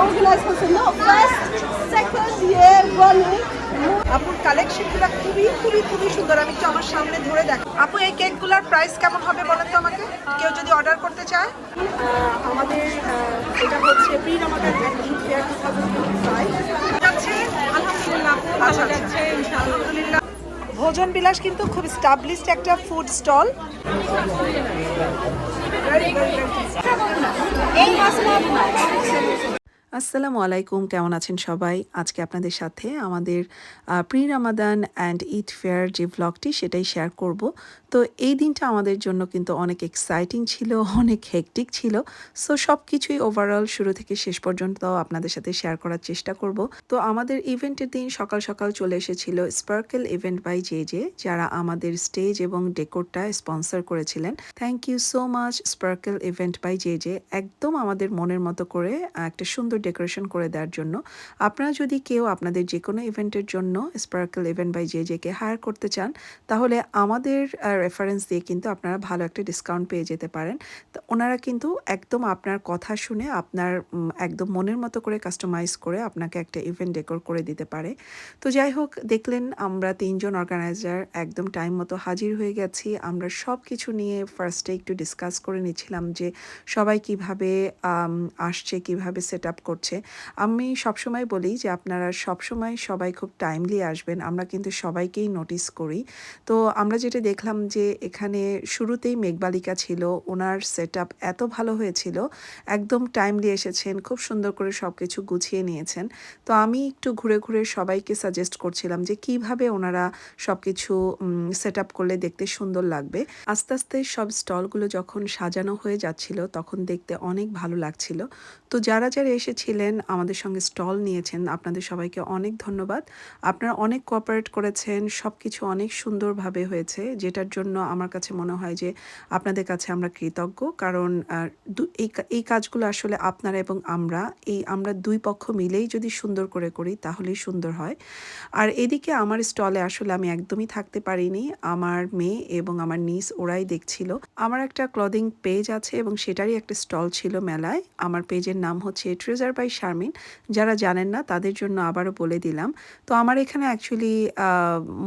Organise করছে no first second year running আপুর কালেকশনগুলো খুবই খুবই খুবই সুন্দর। আমি একটু আমার সামনে ধরে দেখ আপু এই কেকগুলোর প্রাইস কেমন হবে বলেন তো আমাকে? কেউ যদি অর্ডার করতে চায়? আমাদের এটা হচ্ছে pre Ramadan fair two thousand twenty আলহামদুলিল্লাহ আচ্ছা, আচ্ছা। যাচ্ছে আলহামদুলিল্লাহ। ভোজন বিলাস কিন্তু খুব স্টাবলিশড একটা ফুড স্টল আসসালামু আলাইকুম, কেমন আছেন সবাই? আজকে আপনাদের সাথে আমাদের pre Ramadan and eat fair যে ব্লগটি সেটাই শেয়ার করব। তো এই দিনটা আমাদের জন্য কিন্তু অনেক এক্সাইটিং ছিল, অনেক হেকটিক ছিল। সো সব কিছুই ওভারঅল শুরু থেকে শেষ পর্যন্ত আপনাদের সাথে শেয়ার করার চেষ্টা করব। তো আমাদের ইভেন্টের দিন সকাল সকাল চলে এসেছিল sparkle event by J J যারা আমাদের স্টেজ এবং ডেকোরটা স্পন্সর করেছিলেন। Thank you so much sparkle event by J J একদম আমাদের মনের মতো করে একটা সুন্দর ডেকোরেশন করে দেওয়ার জন্য। আপনারা যদি কেউ আপনাদের যে কোনো ইভেন্টের জন্য স্পার্কেল ইভেন্ট বাই জে জেকে হায়ার করতে চান, তাহলে আমাদের রেফারেন্স দিয়ে কিন্তু আপনারা ভালো একটা ডিসকাউন্ট পেয়ে যেতে পারেন। তো ওনারা কিন্তু একদম আপনার কথা শুনে আপনার একদম মনের মতো করে কাস্টমাইজ করে আপনাকে একটা ইভেন্ট ডেকোর করে দিতে পারে। তো যাই হোক, দেখলেন আমরা তিনজন অর্গানাইজার একদম টাইম মতো হাজির হয়ে গেছি। আমরা সব কিছু নিয়ে ফার্স্টে একটু ডিসকাস করে নিচ্ছিলাম যে সবাই কীভাবে আসছে, কীভাবে সেট আপ করছে। আমি সবসময় বলি যে আপনারা সবসময় সবাই খুব টাইমলি আসবেন। আমরা কিন্তু সবাইকেই নোটিস করি। তো আমরা যেটা দেখলাম যে এখানে শুরুতেই মেঘবালিকা ছিল, ওনার সেট এত ভালো হয়েছিল, একদম টাইমলি এসেছেন, খুব সুন্দর করে সব কিছু গুছিয়ে নিয়েছেন। তো আমি একটু ঘুরে ঘুরে সবাইকে সাজেস্ট করছিলাম যে কীভাবে ওনারা সব কিছু সেট করলে দেখতে সুন্দর লাগবে। আস্তে আস্তে সব স্টলগুলো যখন সাজানো হয়ে যাচ্ছিল, তখন দেখতে অনেক ভালো লাগছিল। তো যারা যারা এসেছিলেন, আমাদের সঙ্গে স্টল নিয়েছেন, আপনাদের সবাইকে অনেক ধন্যবাদ। আপনারা অনেক কোঅপারেট করেছেন সব কিছু অনেক সুন্দরভাবে হয়েছে, যেটার জন্য আমার কাছে মনে হয় যে আপনাদের কাছে আমরা কৃতজ্ঞ। কারণ এই কাজগুলো আসলে আপনারা এবং আমরা, এই আমরা দুই পক্ষ মিলেই যদি সুন্দর করে করি, তাহলেই সুন্দর হয়। আর এদিকে আমার স্টলে আসলে আমি একদমই থাকতে পারিনি। আমার মেয়ে এবং আমার নিস ওরাই দেখছিল। আমার একটা ক্লদিং পেজ আছে এবং সেটারই একটা স্টল ছিল মেলায়। আমার পেজের নাম হচ্ছে ট্রেজার বাই শারমিন যারা জানেন না, তাদের জন্য আবারও বলে দিলাম। তো আমার এখানে অ্যাকচুয়ালি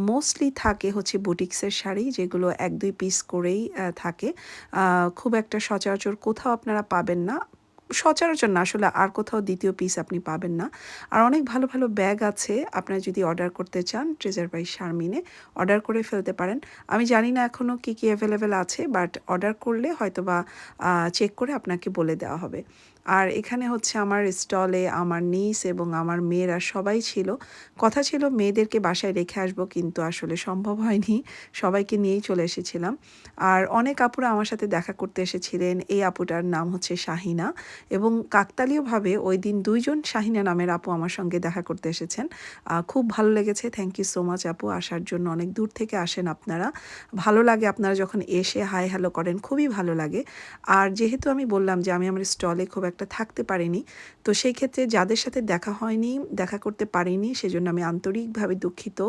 মোস্টলি থাকে হচ্ছে বুটিক্সের শাড়ি, যেগুলো এক দুই পিস করেই থাকে। খুব একটা সচরাচর কোথাও আপনারা পাবেন না। সচরাচর না, আসলে আর কোথাও দ্বিতীয় পিস আপনি পাবেন না। আর অনেক ভালো ভালো ব্যাগ আছে। আপনারা যদি অর্ডার করতে চান ট্রেজার বাই শারমিনে অর্ডার করে ফেলতে পারেন। আমি জানি না এখনও কী কী অ্যাভেলেবেল আছে বাট অর্ডার করলে হয়তো বা চেক করে আপনাকে বলে দেওয়া হবে। আর এখানে হচ্ছে আমার স্টলে আমার নিস এবং আমার মেয়েরা সবাই ছিল। কথা ছিল মেয়েদেরকে বাসায় রেখে আসব কিন্তু আসলে সম্ভব হয়নি। সবাইকে নিয়েই চলে এসেছিলাম। আর অনেক আপুরা আমার সাথে দেখা করতে এসেছিলেন। এই আপুটার নাম হচ্ছে শাহিনা এবং কাকতালীয়ভাবে ওই দিন দুইজন শাহিনা নামের আপু আমার সঙ্গে দেখা করতে এসেছেন। খুব ভালো লেগেছে। থ্যাংক ইউ সো মাচ আপু। আসার জন্য অনেক দূর থেকে আসেন আপনারা। ভালো লাগে আপনারা যখন এসে হাই হ্যালো করেন, খুবই ভালো লাগে। আর যেহেতু আমি বললাম যে আমি আমার স্টলে খুব একটা থাকতে পারিনি। তো সেই ক্ষেত্রে যাদের সাথে দেখা হয়নি, দেখা করতে পারিনি, সেজন্য আমি আন্তরিকভাবে দুঃখিত।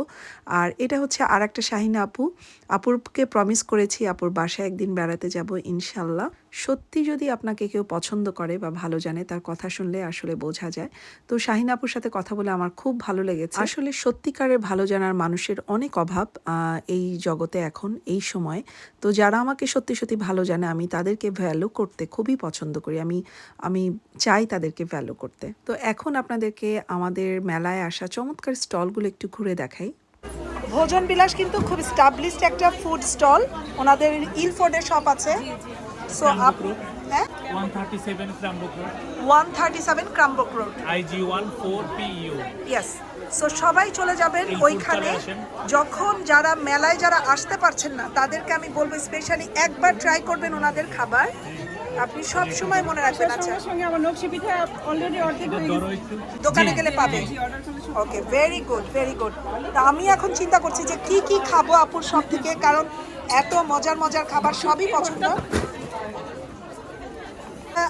আর এটা হচ্ছে আর একটা শাহিনা আপু। আপুরকে প্রমিস করেছি আপুর বাসায় একদিন বেড়াতে যাব ইনশাল্লাহ। সত্যি যদি আপনাকে কেউ পছন্দ করে বা ভালো জানে, তার কথা শুনলে আসলে বোঝা যায়। তো শাহিন আপুর সাথে কথা বলে আমার খুব ভালো লেগেছে। আসলে সত্যিকারের ভালো জানার মানুষের অনেক অভাব এই জগতে এখন, এই সময়। তো যারা আমাকে সত্যি সত্যি ভালো জানে, আমি তাদেরকে ভ্যালু করতে খুবই পছন্দ করি। আমি আমি চাই তাদেরকে ভ্যালু করতে। তো এখন আপনাদেরকে আমাদের মেলায় আসা চমৎকার স্টলগুলো একটু ঘুরে দেখাই। ভোজন বিলাস কিন্তু খুব স্টাবলিশড একটা ফুড স্টল ওনাদের ইলফোর্ডের শপ আছে। সো আপনি হ্যাঁ? 137 Cranbrook Road, one thirty seven Cranbrook road IG1 4PU. Yes so সবাই চলে যাবেন ওইখানে। যখন যারা মেলায় যারা আসতে পারছেন না তাদেরকে আমি বলব স্পেশালি একবার ট্রাই করবেন ওনাদের খাবার। আপনি সব সময় মনে রাখবেন আচ্ছা। সঙ্গে সঙ্গে আমার নকশি পিঠা অলরেডি অর্ধেক হয়ে গেছে। দোকানে গেলে পাবে অর্ডার করলে সব- okay very good very good তা আমি এখন চিন্তা করছি যে কি কি খাব আপুর সব থেকে কারণ এত মজার মজার খাবার সবই পছন্দ।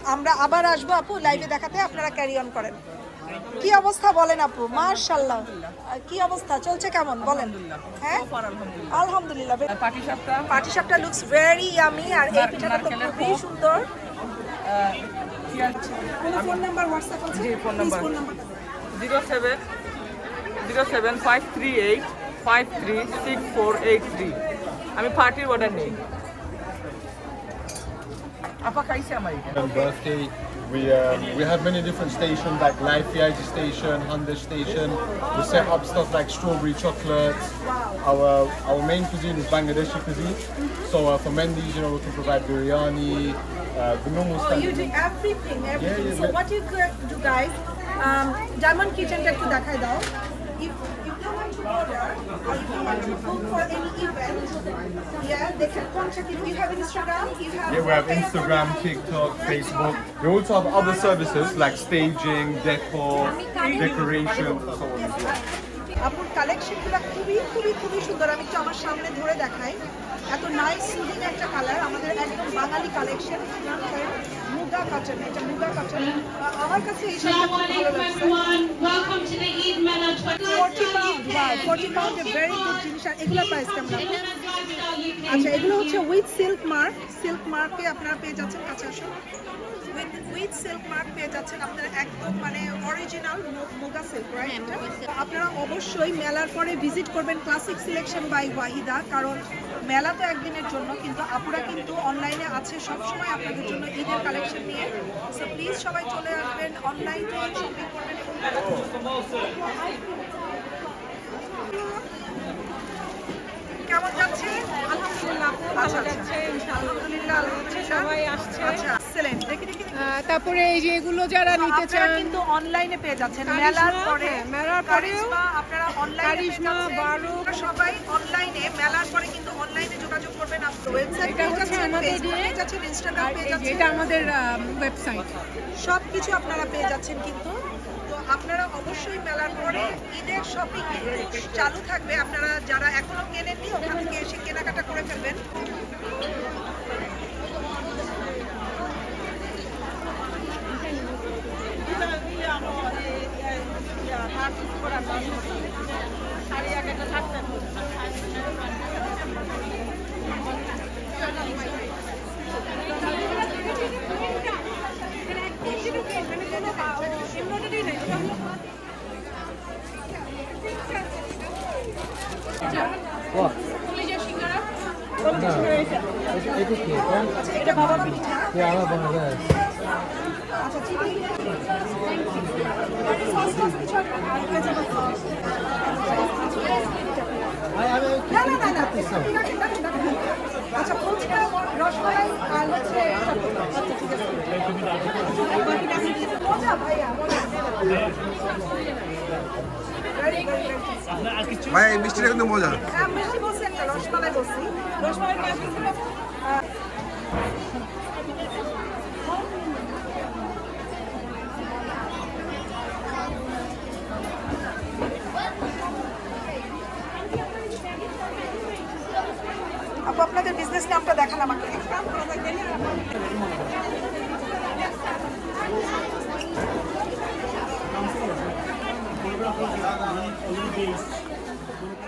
আমরা আবার আসব আপু লাইভে দেখাতে আপনারা ক্যারি অন করেন। কি অবস্থা বলেন আপু? মার্শাল্লাহ কি অবস্থা? চলছে কেমন? বলেন। হ্যাঁ? আলহামদুলিল্লাহ। পাটি সাপটা? পাটি সাপটা লুকস ভেরি ইয়ামি আর এই পিঠাটা তো খুবই সুন্দর। কোনো ফোন নাম্বার হোয়াটসঅ্যাপ আছে? জি, phone number. Zero seven zero seven five three eight five three six four eight three আমি পার্টির অর্ডার নেই। আপা খাইছে আমার এটা. We, um, we have many different stations like Life VIG station, Honda station. We set up stuff like strawberry chocolate. Our our main cuisine is Bangladeshi cuisine. So uh, for Mendes, you know, we can provide biryani, uh, the normal stuff. Oh, you do everything, everything. Yeah, yeah, so yeah. what you do guys, um, diamond kitchen, to that, If you want to book for any event, yeah, they can contact you. You have Instagram, you have. Yeah, we have Instagram, TikTok, Facebook. We also have other services like staging, decor, decoration, so on and so on. আপুর কালেকশনগুলো খুবই খুবই খুবই সুন্দর আমি একটু আমার সামনে ধরে দেখাই এত নাইস সুদিং একটা কালার আমাদের একদম বাঙালি কালেকশন মুগা কাটন এটা মুগা কাটন আমার কাছে এই খুব ভালো লাগছে। everyone. Welcome to the Eid 40 pound by 40 pound very good জিনিস আর এগুলোর প্রাইস কেমন? আচ্ছা এগুলো হচ্ছে উইথ সিল্ক মার্ক সিল্ক মার্কে আপনারা পেয়ে যাচ্ছেন কাছে আসুন। উইথ উইথ সিল্ক মার্ক পেয়ে যাচ্ছেন আপনারা একদম মানে অরিজিনাল মোগা সিল্ক রাইট আপনারা অবশ্যই মেলার পরে ভিজিট করবেন ক্লাসিক সিলেকশন বাই ওয়াহিদা কারণ মেলা তো একদিনের জন্য কিন্তু আপুরা কিন্তু অনলাইনে আছে সব সময় আপনাদের জন্য ঈদের কালেকশন নিয়ে। সো প্লিজ সবাই চলে আসবেন অনলাইনে শপিং করবেন কেমন যাচ্ছে? আলহামদুলিল্লাহ ভালো যাচ্ছে আলহামদুলিল্লাহ আলহামদুলিল্লাহ। সবাই আসছে। আচ্ছা এক্সেলেন্ট দেখি দেখি তারপরে এই যে এগুলো যারা নিতে চান কিন্তু অনলাইনে পেয়ে যাচ্ছেন। মেলার পরে হ্যাঁ, মেলার পরেও আপনারা অনলাইনে কারিশমা, বারো। সবাই অনলাইনে মেলার পরে কিন্তু অনলাইনে যোগাযোগ করবেন আপনার ওয়েবসাইট এটা হচ্ছে আমাদের। পেয়ে যাচ্ছেন ইনস্টাগ্রাম পেয়ে যাচ্ছেন। এটা আমাদের ওয়েবসাইট সব কিছু আপনারা পেয়ে যাচ্ছেন কিন্তু। তো আপনারা অবশ্যই মেলার পরে ঈদের শপিং চালু থাকবে। আপনারা যারা এখনও কেনেননি ওখান থেকে এসে কেনাকাটা করে ফেলবেন। এটা বাবা পিঠা আচ্ছা চিনি সস আচ্ছা ফুচকা রসমালাই আর হচ্ছে মজা ভাইয়া ভাই মিষ্টিটা কিন্তু মজা হ্যাঁ, মিষ্টি বলছি একটা রসমালাই বলছি। রসমালাই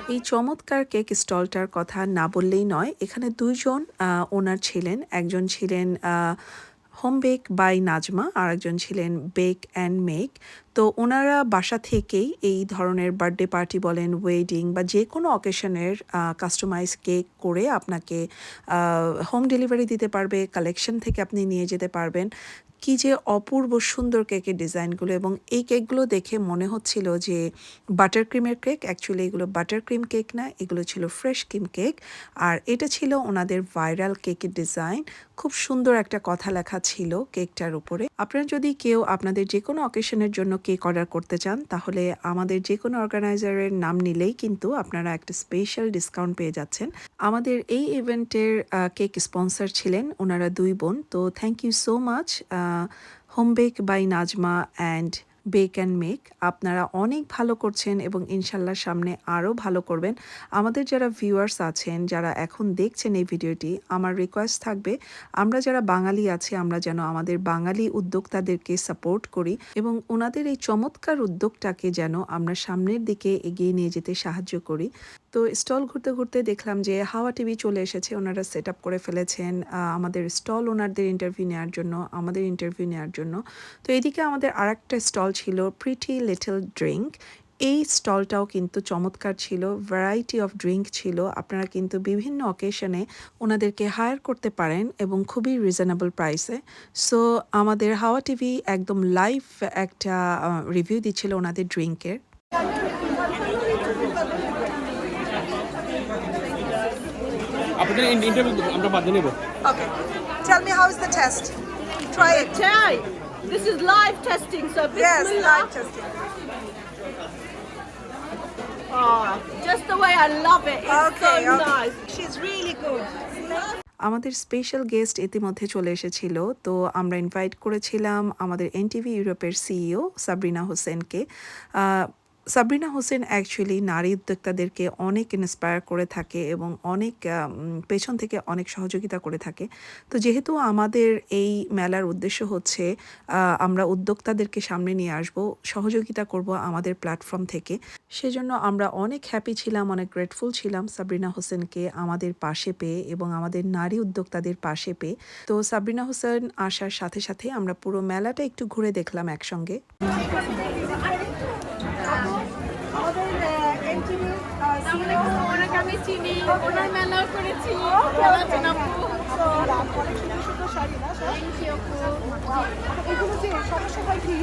এই চমৎকার কেক স্টলটার কথা না বললেই নয় এখানে দুইজন ওনার ছিলেন একজন ছিলেন হোম বেক বাই নাজমা আর একজন ছিলেন বেক অ্যান্ড মেক। তো ওনারা বাসা থেকেই এই ধরনের বার্থডে পার্টি বলেন, ওয়েডিং বা যে কোনো অকেশনের কাস্টমাইজ কেক করে আপনাকে হোম ডেলিভারি দিতে পারবে, কালেকশন থেকে আপনি নিয়ে যেতে পারবেন। কি যে অপূর্ব সুন্দর কেকের ডিজাইনগুলো এবং এই কেকগুলো দেখে মনে হচ্ছিল যে বাটার ক্রিমের কেক অ্যাকচুয়ালি এগুলো বাটার ক্রিম কেক না, এগুলো ছিল ফ্রেশ ক্রিম কেক। আর এটা ছিল ওনাদের ভাইরাল কেকের ডিজাইন। খুব সুন্দর একটা কথা লেখা ছিল কেকটার উপরে। আপনারা যদি কেউ আপনাদের যে কোনো অকেশনের জন্য কেক অর্ডার করতে চান, তাহলে আমাদের যে কোনো অর্গানাইজারের নাম নিলেই কিন্তু আপনারা একটা স্পেশাল ডিসকাউন্ট পেয়ে যাচ্ছেন। আমাদের এই ইভেন্টের কেক স্পন্সর ছিলেন ওনারা দুই বোন। তো thank you so much home bake by Najma and bake and make আপনারা অনেক ভালো করছেন এবং ইনশাল্লাহ সামনে আরও ভালো করবেন। আমাদের যারা ভিউয়ার্স আছেন, যারা এখন দেখছেন এই ভিডিওটি, আমার রিকোয়েস্ট থাকবে, আমরা যারা বাঙালি আছি, আমরা যেন আমাদের বাঙালি উদ্যোক্তাদেরকে সাপোর্ট করি এবং ওনাদের এই চমৎকার উদ্যোগটাকে যেন আমরা সামনের দিকে এগিয়ে নিয়ে যেতে সাহায্য করি। তো স্টল ঘুরতে ঘুরতে দেখলাম যে হাওয়া টিভি চলে এসেছে, ওনারা সেট আপ করে ফেলেছেন আমাদের স্টল ওনারদের ইন্টারভিউ নেওয়ার জন্য, আমাদের ইন্টারভিউ নেওয়ার জন্য। তো এদিকে আমাদের আরেকটা স্টল ছিল প্রিটি লিটল ড্রিঙ্ক এই স্টলটাও কিন্তু চমৎকার ছিল ভ্যারাইটি অফ ড্রিঙ্ক ছিল আপনারা কিন্তু বিভিন্ন অকেশনে ওনাদেরকে হায়ার করতে পারেন এবং খুবই রিজনেবল প্রাইসে সো আমাদের হাওয়া টিভি একদম লাইভ একটা রিভিউ দিচ্ছিল ওনাদের ড্রিঙ্কের আপনাদের ইন্টারভিউ আমরা বাদ নেব Okay. Tell me how is the test? Try it. This is live testing, so Yes, live testing. Oh, just the way I love it. It's Okay, so okay. nice. She's really good. আমাদের special guest ইতিমধ্যে চলে এসেছিল তো আমরা invite করেছিলাম আমাদের NTV ইউরোপের CEO Sabrina হোসেনকে সাবরিনা হোসেন অ্যাকচুয়ালি নারী উদ্যোক্তাদেরকে অনেক ইন্সপায়ার করে থাকে এবং অনেক পেছন থেকে অনেক সহযোগিতা করে থাকে। তো যেহেতু আমাদের এই মেলার উদ্দেশ্য হচ্ছে আমরা উদ্যোক্তাদেরকে সামনে নিয়ে আসব, সহযোগিতা করব আমাদের প্ল্যাটফর্ম থেকে, সেজন্য আমরা অনেক হ্যাপি ছিলাম, অনেক গ্রেটফুল ছিলাম সাবরিনা হোসেনকে আমাদের পাশে পেয়ে এবং আমাদের নারী উদ্যোক্তাদের পাশে পেয়ে। তো সাবরিনা হোসেন আসার সাথে সাথে আমরা পুরো মেলাটা একটু ঘুরে দেখলাম একসঙ্গে আমাদের এনটিভি ওনাকে আমি চিনি ওনার মেলাও করেছি? এগুলো যে সমস্যা হয় কি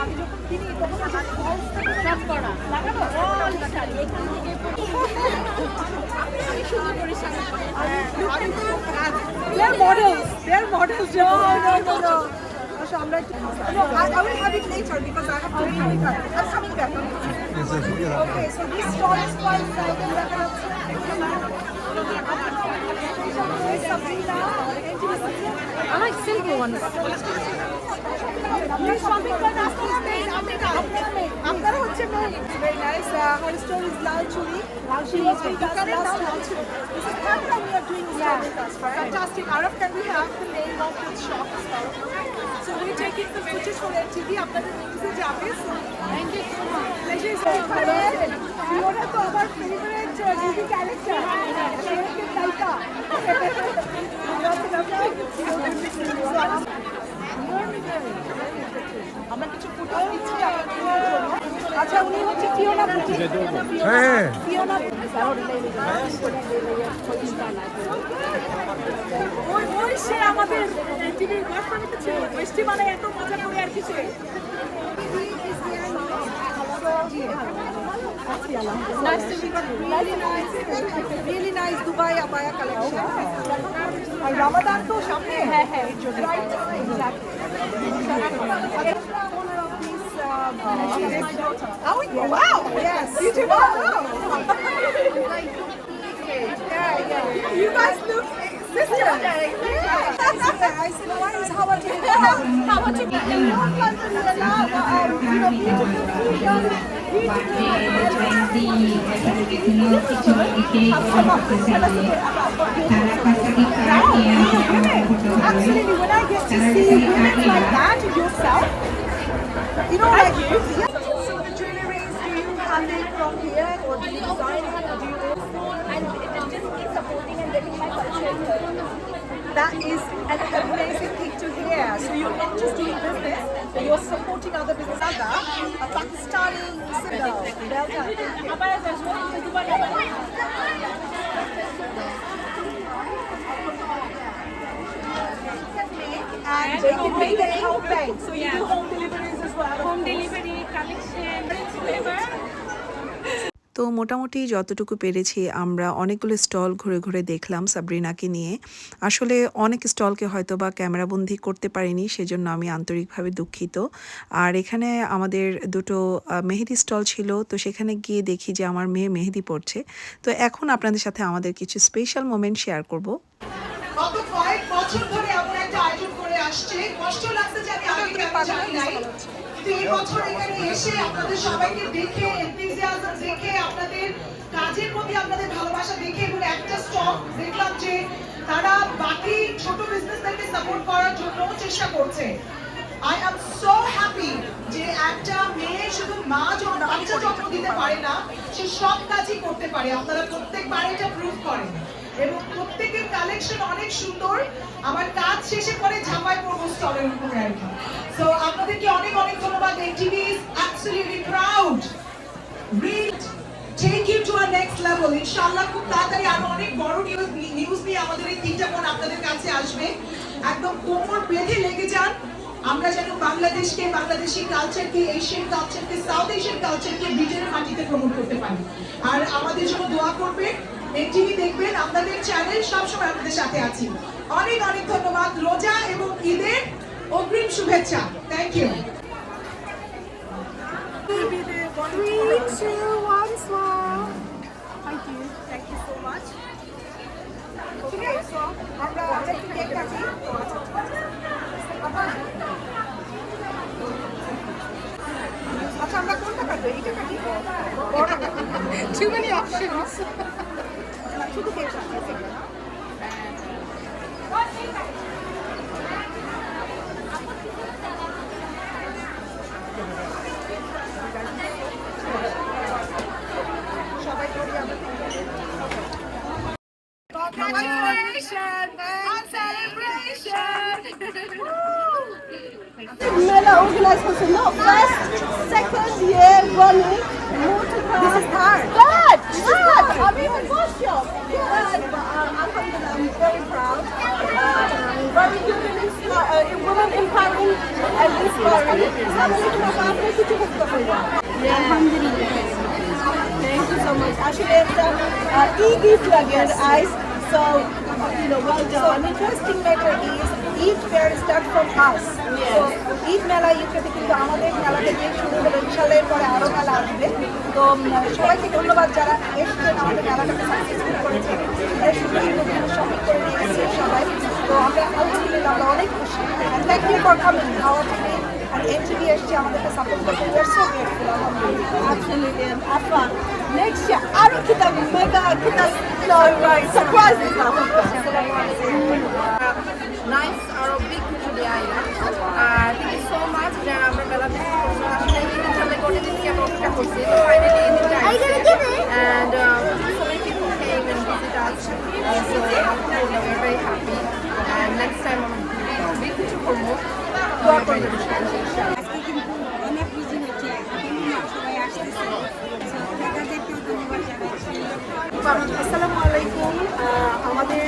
আমি যখন কিনি তখন সব করা লাগানো আমি সুন্দর করে sari They're models. They're models. No, no, I, I will have it later because I have to be with her. I'm coming back. Okay, so this stall is quite exciting. দেখা যাচ্ছে। Sabrina, I like simple ones. Please shopping for us, please, please. আপনারা main. আপনারা হচ্ছে main. Very nice. Uh, her store is Lal Churi. She was with us last time. This is third time we are doing this store with us, right? Fantastic. Araf, can we have the name of this shop? So the for. আপনাদের নিউজে যাবে। তো আমার favourite character নায়িকা আমরা কিছু দিচ্ছি আপনাদের জন্য আচ্ছা উনি হচ্ছে ফিওনা বুটি হ্যাঁ ফিওনা ওই ওই সে আমাদের টিভির বাসপানিতে ছিল। মিষ্টি মানে এত মজা করে আর কিছু Nice to meet you. Really nice, really nice Dubai abaya collection. আর রামাদান তো সামনে। হ্যাঁ হ্যাঁ। এর জন্য Oh, wow! Yes, you do not know. yeah, yeah. You guys look sisters. Yeah. I said, why is how much How much you get? You know, beautiful, young, Absolutely, when I get to see women like that yourself, you know, like you. So the jewelries, do you hand it from here or do you design it or do you? and it just me supporting and letting my culture. That is an amazing thing to hear. So you're not just doing business, but you're supporting other business. Ada, a Pakistani symbol. Well done. And they can make it homemade. So you do home deliveries তো মোটামুটি যতটুকু পেরেছি আমরা অনেকগুলো stall ঘুরে ঘুরে দেখলাম সাবরিনাকে নিয়ে। আসলে অনেক স্টলকে হয়তো বা ক্যামেরাবন্দি করতে পারিনি সেজন্য আমি আন্তরিকভাবে দুঃখিত। আর এখানে আমাদের দুটো মেহেদি স্টল ছিল তো সেখানে গিয়ে দেখি যে আমার মেয়ে মেহেদি পড়ছে তো এখন আপনাদের সাথে আমাদের কিছু স্পেশাল মোমেন্ট শেয়ার করব। গত কয়েক বছর ধরে এমন একটা আয়োজন করে আসছে। কষ্ট লাগছে যে আমি আগে নাই। তো এই বছর এখানে এসে আপনাদের সবাইকে দেখে এনথুজিয়াজম দেখে, আপনাদের কাজের প্রতি আপনাদের ভালোবাসা দেখে এবং একটা স্টক দেখলাম যে তারা বাকি ছোট বিজনেসদেরকে সাপোর্ট করার জন্য চেষ্টা করছে। আই এম সো হ্যাপি যে একটা মেয়ে শুধু মা যখন বাচ্চা যত্ন দিতে পারে না, সে সব কাজই করতে পারে। আপনারা প্রত্যেকবার এটা প্রুভ করেন। এবং প্রত্যেকের কালেকশন অনেক সুন্দর। আমার কাজ শেষে পরে ঝামায় পড়ব স্টলের উপরে আর কি। সো আপনাদেরকে অনেক অনেক ধন্যবাদ। NTV is absolutely proud read take you to our next level ইনশাআল্লাহ খুব তাড়াতাড়ি আরও অনেক বড় নিউজ নিউজ নিয়ে আমাদের এই তিনটা বোন আপনাদের কাছে আসবে। একদম কোমর বেঁধে লেগে যান। আমরা যেন বাংলাদেশকে, বাংলাদেশি কালচারকে এশিয়ান কালচারকে সাউথ এশিয়ান কালচারকে ব্রিটেনের মাটিতে প্রমোট করতে পারি। আর আমাদের জন্য দোয়া করবেন। এনটিভি দেখবেন আপনাদের চ্যানেল সবসময় আপনাদের সাথে আছি অনেক অনেক ধন্যবাদ রোজা এবং ঈদের অগ্রিম শুভেচ্ছা thank you Three, two, one, smile. Thank you. Thank you আমরা আচ্ছা আমরা Too many options. Mela organized for no first, second year running. This is hard. Good. This is good. I mean, it was your. Alhamdulillah, I'm very proud. Very good and inspiring, uh, uh, uh women empowering and inspiring. Yeah. Alhamdulillah. Thank you so much. Actually, it's an uh, uh e-gift again, eyes. So, you know, well done. So, an interesting matter is Eid fair start from us তো ঈদ মেলা ইউকেতে কিন্তু আমাদের মেলা থেকে শুরু হলো। ইনশাল্লাহ এরপরে আরও মেলা আসবে। তো সবাইকে ধন্যবাদ যারা এসছেন আমাদের মেলাটাকে সাকসেসফুল করেছে। শপিং করে নিয়ে এসেছে সবাই। তো, আমরা আলহামদুলিল্লাহ আমরা অনেক খুশি। Thank you for coming our R NTV এসছে আমাদেরকে সাপোর্ট করতে উই আর সো গ্রেটফুল আলহামদুলিল্লাহ অ্যাবসলিউটলি আফা নেক্সট ইয়ার আরও কিতা মেগা কিতা সারপ্রাইজ দিতা আসসালামু আলাইকুম Nice or a big today island. Uh, thank you so much. যারা আমরা মেলা ভিজিট করছ আসলে ঈদের জন্য গোটে দিনকে আমরা অপেক্ষা করছি। তো ফাইনালি ঈদের and um, so many people came and visit us uh, so alhamdulillah we're very happy. And next time আমরা big কিছু করব দোয়া করবেন। আজকে কিন্তু অনেক বিজি হচ্ছে সবাই আসতেছে। দাদাদেরকেও ধন্যবাদ জানাচ্ছি। আসসালামু আলাইকুম। আমাদের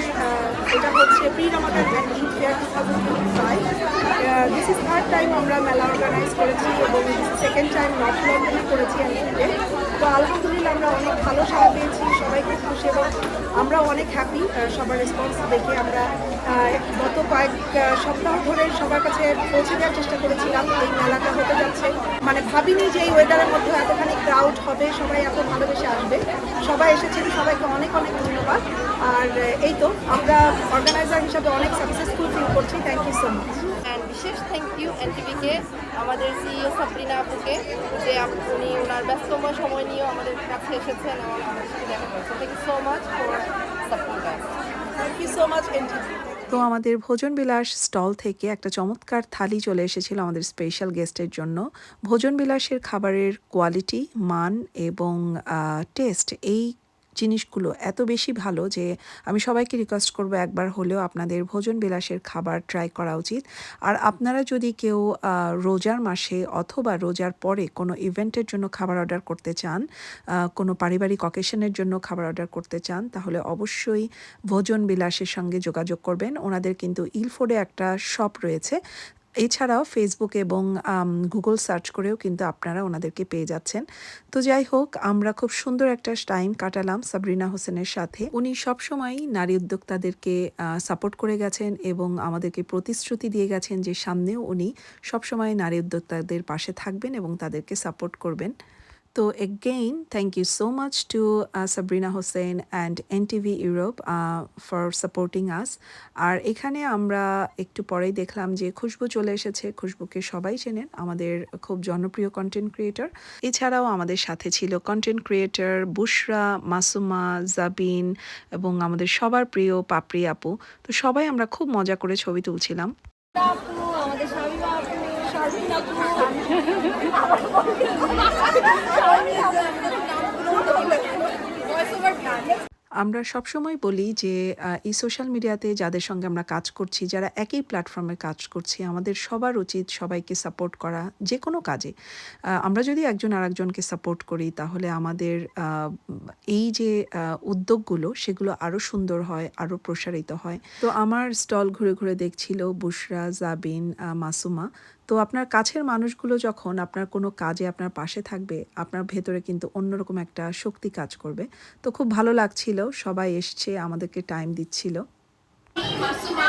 এটা হচ্ছে pre Ramadan and Eid fair two thousand twenty five this is third time আমরা মেলা অর্গানাইজ করেছি এবং সেকেন্ড টাইম নর্থ লন্ডনে করেছি অ্যান্ডে তো আলহামদুলিল্লাহ আমরা অনেক ভালো সাড়া পেয়েছি খুব খুশি এবং আমরা অনেক হ্যাপি সবার রেসপন্স দেখে আমরা গত কয়েক সপ্তাহ ধরে সবার কাছে পৌঁছে দেওয়ার চেষ্টা করেছিলাম। এই মেলাটা হতে যাচ্ছে। মানে ভাবিনি যে এই ওয়েদারের মধ্যে এতখানি ক্রাউড হবে, সবাই এত ভালোবেসে আসবে। সবাই এসেছেন, সবাইকে অনেক অনেক ধন্যবাদ। আর, এই তো, আমরা অর্গানাইজার হিসাবে অনেক সাকসেসফুল ফিল করছি। থ্যাংক ইউ সো মাচ বিশেষ থ্যাংক ইউ এনটিভিকে আমাদের সিইও সাবরিনা আপুকে যে উনি ওনার ব্যস্তময় সময় নিয়েও আমাদের কাছে এসেছেন এবং আমাদের সাথে দেখা করেছেন thank you so much for support thank you so much NTV তো আমাদের ভোজন বিলাস স্টল থেকে একটা চমৎকার থালি চলে এসেছিল আমাদের স্পেশাল গেস্টের জন্য। ভোজন বিলাসের খাবারের কোয়ালিটি মান এবং টেস্ট এই জিনিসগুলো এত বেশি ভালো যে আমি সবাইকে রিকোয়েস্ট করব একবার হলেও আপনাদের ভোজন বিলাসের খাবার ট্রাই করা উচিত। আর আপনারা যদি কেউ রোজার মাসে অথবা রোজার পরে কোনো ইভেন্টের জন্য খাবার অর্ডার করতে চান কোনো পারিবারিক অকেশনের জন্য খাবার অর্ডার করতে চান, তাহলে অবশ্যই ভোজন বিলাসের সঙ্গে যোগাযোগ করবেন। ওনাদের কিন্তু ইলফোর্ডে একটা শপ রয়েছে। এছাড়াও ফেসবুক এবং গুগল সার্চ করেও কিন্তু আপনারা ওনাদেরকে পেয়ে যাচ্ছেন। তো যাই হোক, আমরা খুব সুন্দর একটা টাইম কাটালাম সাবরিনা হোসেনের সাথে। উনি সবসময়ই নারী উদ্যোক্তাদেরকে সাপোর্ট করে গেছেন এবং আমাদেরকে প্রতিশ্রুতি দিয়ে গেছেন যে সামনেও উনি সবসময় নারী উদ্যোক্তাদের পাশে থাকবেন এবং তাদেরকে সাপোর্ট করবেন। তো again thank you so much to Sabrina Hossain and NTV Europe for supporting us আর এখানে আমরা একটু পরেই দেখলাম যে খুশবু চলে এসেছে। খুশবুকে সবাই চেনেন, আমাদের খুব জনপ্রিয় কন্টেন্ট ক্রিয়েটর এছাড়াও আমাদের সাথে ছিল কন্টেন্ট ক্রিয়েটর বুশরা, মাসুমা, জাবিন এবং আমাদের সবার প্রিয় পাপড়ি আপু। তো সবাই আমরা খুব মজা করে ছবি তুলছিলাম আপু আমাদের স্বামী আপু শারমিন আপু আমরা সবসময় বলি যে এই সোশ্যাল মিডিয়াতে যাদের সঙ্গে আমরা কাজ করছি, যারা একই প্ল্যাটফর্মে কাজ করছি, আমাদের সবার উচিত সবাইকে সাপোর্ট করা যে কোনো কাজে আমরা যদি একজন আরেকজনকে সাপোর্ট করি, তাহলে আমাদের এই যে উদ্যোগগুলো, সেগুলো আরও সুন্দর হয় আরও প্রসারিত হয়। তো আমার স্টল ঘুরে ঘুরে দেখছিল বুশরা, জাবিন মাসুমা। তো আপনার কাছের মানুষগুলো যখন আপনার কোনো কাজে আপনার পাশে থাকবে আপনার ভেতরে কিন্তু অন্যরকম একটা শক্তি কাজ করবে। তো খুব ভালো লাগছিল সবাই এসছে আমাদেরকে টাইম দিচ্ছিল। মাসুমা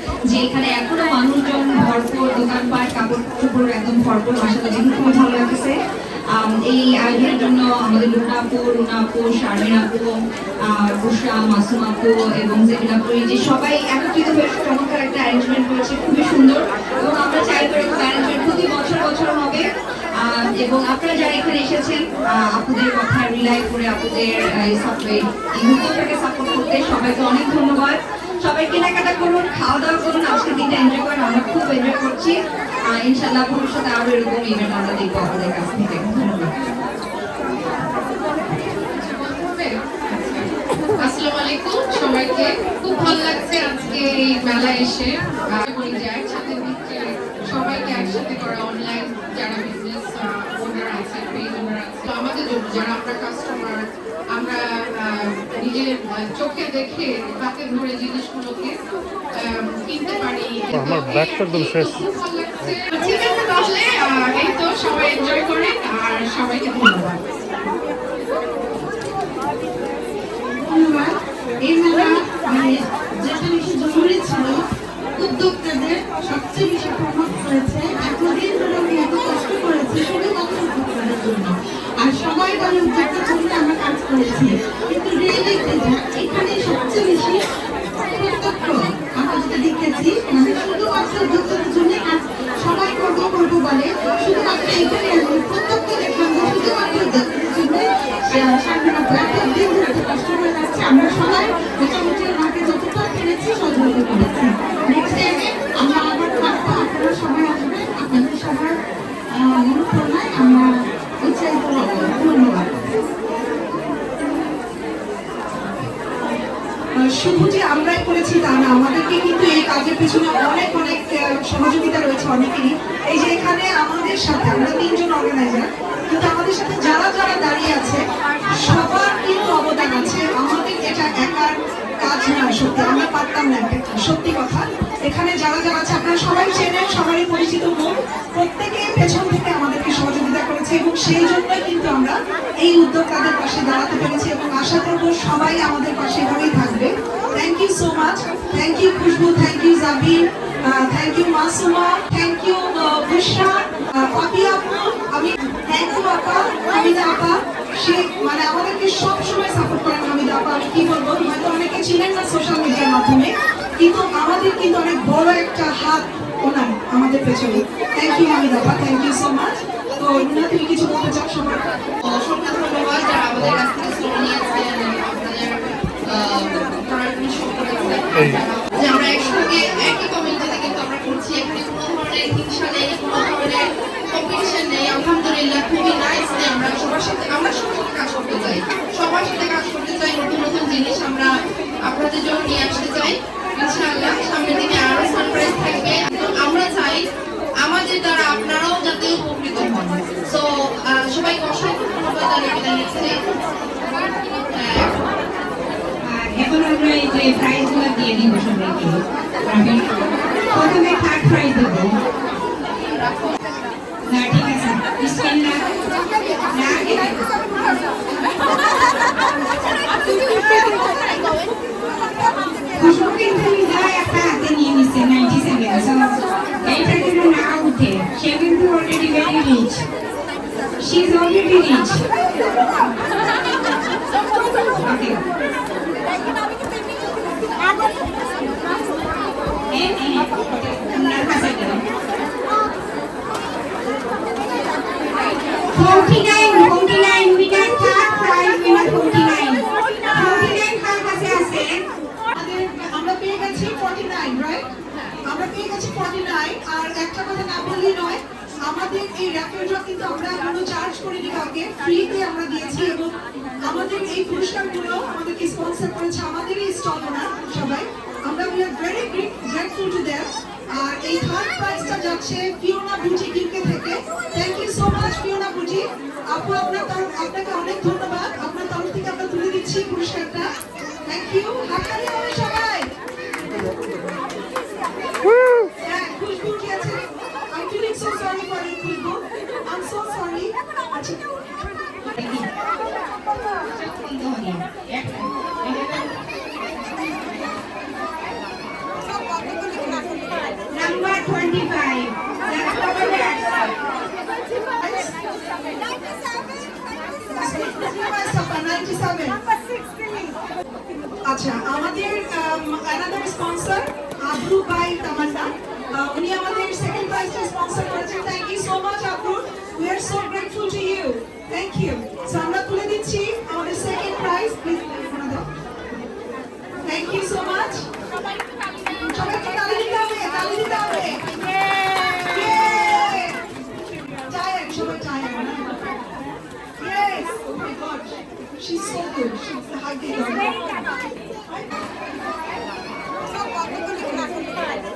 যে এখানে এখনও মানুষজন ভরপুর দোকানপাট কাপড় চোপড় একদম ভরপুর মাসাল্লাহ দেখে খুবই ভালো লাগতেছে। আম, এই আয়োজনের জন্য আমাদের লুনা আপু রুনা আপু শারমিন এবং জেবিন যে সবাই একত্রিত হয়ে চমৎকার একটা অ্যারেঞ্জমেন্ট করেছে খুবই সুন্দর। এবং আমরা চাইব এরকম অ্যারেঞ্জমেন্ট প্রতি বছর বছর হবে। এবং আপনারা যারা এখানে এসেছেন আপুদের কথা রিলাই করে আপুদের এই সাপোর্ট করতে সবাইকে অনেক ধন্যবাদ। সবাই কেনাকাটা করুন খাওয়া দাওয়া করুন আজকে দিনটা এনজয় করুন। আমরা খুব এনজয় করছি। ইনশাল্লাহ ভবিষ্যতে আরও এরকম ইভেন্ট আমরা দেখব আপনাদের কাছ থেকে। আসসালামু আলাইকুম। সবাইকে খুব ভালো লাগছে আজকে এই মেলা এসে। সবাইকে একসাথে করা অনলাইন যারা বিজনেস ওনার আছে পেজ ওনার আছে আমাদের জন্য যারা আমরা কাস্টমার আমরা নিজের চোখে দেখে হাতে ধরে জিনিসগুলোকে কিনতে পারি। আমার ব্যাগটা একদম শেষ। ঠিক আছে তাহলে এই তো সবাই এনজয় করেন আর সবাইকে ধন্যবাদ। ধন্যবাদ। এই মেলা মানে যেটা বেশি জরুরি ছিল উদ্যোক্তাদের সবচেয়ে বেশি প্রভাব করেছে। এতদিন ধরে কষ্ট করেছি শুধুমাত্র উদ্যোক্তাদের জন্য আর সবাই বলে উদ্যোক্তার জন্য আমরা কাজ করেছি। কিন্তু রিয়েলিটি এখানে সবচেয়ে বেশি প্রত্যক্ষ। আমরা যেটা দেখেছি মানে শুধুমাত্র উদ্যোক্তাদের জন্য কাজ সবাই করব করব বলে শুধুমাত্র এখানে প্রত্যক্ষ দেখলাম যে শুধুমাত্র উদ্যোক্তাদের জন্য স্বাধীনতা দিন ধরে কষ্ট করে যাচ্ছে। আমরা সবাই মোটামুটি ওনাকে যতটা কাজের পেছনে অনেক অনেক সহযোগিতা রয়েছে অনেকেরই। এই যে এখানে আমাদের সাথে, আমরা তিনজন অর্গানাইজার কিন্তু আমাদের সাথে যারা যারা দাঁড়িয়ে আছে, সবার কিন্তু অবদান আছে। আমাদের এটা একার কাজ না, সত্যি, আমরা পারতাম না সত্যি কথা, এখানে যারা যারা আছে, আপনারা সবাই চেনেন, সবারই পরিচিত মুখ প্রত্যেকে পেছন থেকে আমাদেরকে সহযোগিতা করেছে এবং সেই জন্যই কিন্তু আমরা এই উদ্যোক্তাদের পাশে দাঁড়াতে পেরেছি এবং আশা করব সবাই আমাদের পাশে এভাবেই থাকবে। Thank you so much thank you Khushbu thank you Jabin thank you Masuma thank you Bushra Papi আপু, আমি থ্যাংক ইউ আপা হামিদা আপা। সে মানে আমাদেরকে সব সময় সাপোর্ট করেন হামিদা আপা। আমি কি বলব? হয়তো অনেকে ছিলেন না সোশ্যাল মিডিয়ার মাধ্যমে, কিন্তু আমাদের কিন্তু অনেক বড় একটা হাত ওনার আমাদের পেছনে। থ্যাংক ইউ হামিদা আপা। থ্যাংক ইউ সো মাচ তো রুনা, তুমি কিছু বলতে চাও সবাই অসংখ্য ধন্যবাদ যারা আমাদের কাছ থেকে শ্রম নিয়েছেন, আপনাদের এই। আমরা একসঙ্গে একই আমরা সাথে কাজ করতে চাই। সবার সাথে কাজ করতে চাই, নতুন নতুন জিনিস আমরা আপনাদের জন্য নিয়ে আসতে চাই। ইনশাআল্লাহ, সামনের দিকে আরও সারপ্রাইজ থাকবে। আমরা চাই আমাদের দ্বারা আপনারাও যাতে উপকৃত হন। সো সবাইকে অসংখ্য এখন আমরা এই যে প্রাইজগুলো দিয়ে দিব সবাইকে, আমি প্রথমে থার্ড প্রাইজ দেবো। না, ঠিক আছে স্ক্রিন না না খুশবু কিন্তু নিজেরাই একটা ওকে আমাদের এই র্যাপিড ড্র কিন্তু আমরা কোনো চার্জ করিনি কাউকে ফ্রিতে আমরা দিয়েছি এবং আমাদের এই পুরস্কারগুলো আমাদেরকে স্পন্সর করেছে আমাদের এই stall owner we are very to them আর এই থার্ড প্রাইজটা যাচ্ছে ফিওনা বুজি কিনকে থেকে। Thank you so much Fiona বুজি আপু, আপনার তরফ আপনাকে অনেক ধন্যবাদ আপনার তরফ থেকে আমরা তুলে দিচ্ছি পুরস্কারটা থ্যাংক ইউ হাততালি হবে সবাই হ্যাঁ খুশবু কি আছে I feeling so sorry for you Khushbu I am so sorry আচ্ছা Number twenty-five. That's number আচ্ছা আমাদের another sponsor Abru by Tamanna. আহ, উনি আমাদের সেকেন্ড প্রাইজটা স্পন্সর করেছেন। Thank you so much Abru. We are so grateful to you thank you so আমরা তুলে দিচ্ছি আমাদের second prize please thank you so much সবাইকে তালি দিতে হবে তালি দিতে হবে Yay! Tired, সবাই tired. Yes! Oh my God. She's so good. She's the high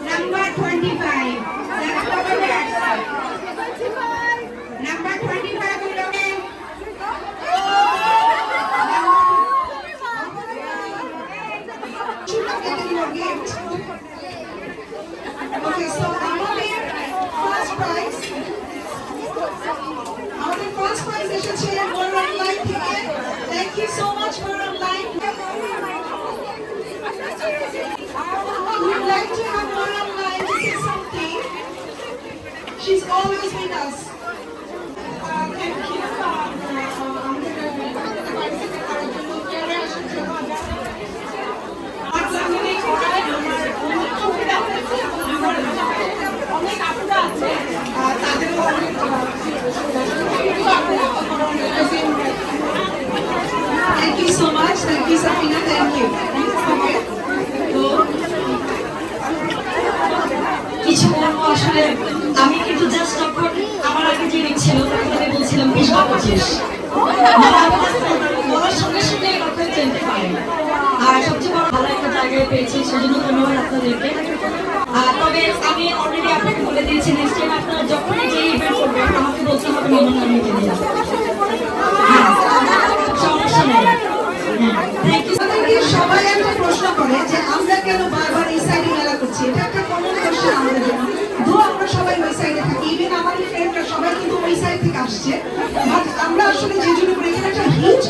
Number twenty-five. That's number Number twenty-five. below. Should have taken your gift. Okay, so আমাদের first prize আমাদের ফার্স্ট প্রাইজ এসেছে more online থেকে thank you so much more online We'd like to have more online to say something. She's always with us. Uh, thank you. Uh, uh, so much. Thank you, Safina. Thank you. কিছু বলব আসলে কিন্তু just যখন আমার আগে যে ছিল তখন আমি বলছিলাম বিশ বা পঁচিশ বলার সঙ্গে সঙ্গে এই কথা জানতে পারি। আর সবচেয়ে বড় ভালো একটা জায়গায় পেয়েছি সেজন্য ধন্যবাদ আপনাদেরকে। আর তবে আমি অলরেডি আপনাকে বলে দিয়েছি নেক্সট টাইম আপনারা যখন যে ইভেন্ট করবেন আমাকে বলতে হবে মেমন আমি যাব। হ্যাঁ। সমস্যা নেই। হ্যাঁ। সবাই একটা প্রশ্ন করে যে আমরা কেন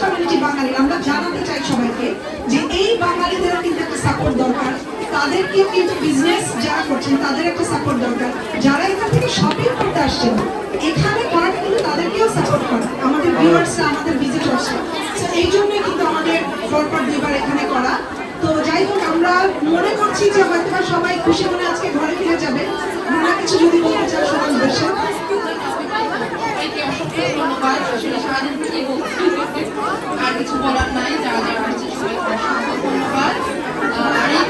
কমিউনিটি বাঙালি, আমরা জানাতে চাই সবাইকে যে এই বাঙালিদেরও কিন্তু একটা সাপোর্ট দরকার। তাদেরকেও কিন্তু বিজনেস যারা করছেন, তাদের একটা সাপোর্ট দরকার। যারা এখান থেকে শপিং করতে আসছেন, এখানে করাটা কিন্তু তাদেরকেও সাপোর্ট করে। আমাদের ভিউয়ার্সরা আমাদের ভিজিটার্সরা এই জন্যই কিন্তু আমাদের পরপর দুইবার এখানে করা। তো যাই হোক, আমরা মনে করছি যে হয়তো সবাই খুশি মনে আজকে ঘরে ফিরে যাবে। আমরা কিছু যদি বলতে চান শুধু সবাই আসলে সারাদিন থেকে বলছি আর কিছু বলার নাই, যারা যারা আসছে সবাই অসংখ্য ধন্যবাদ। আর এই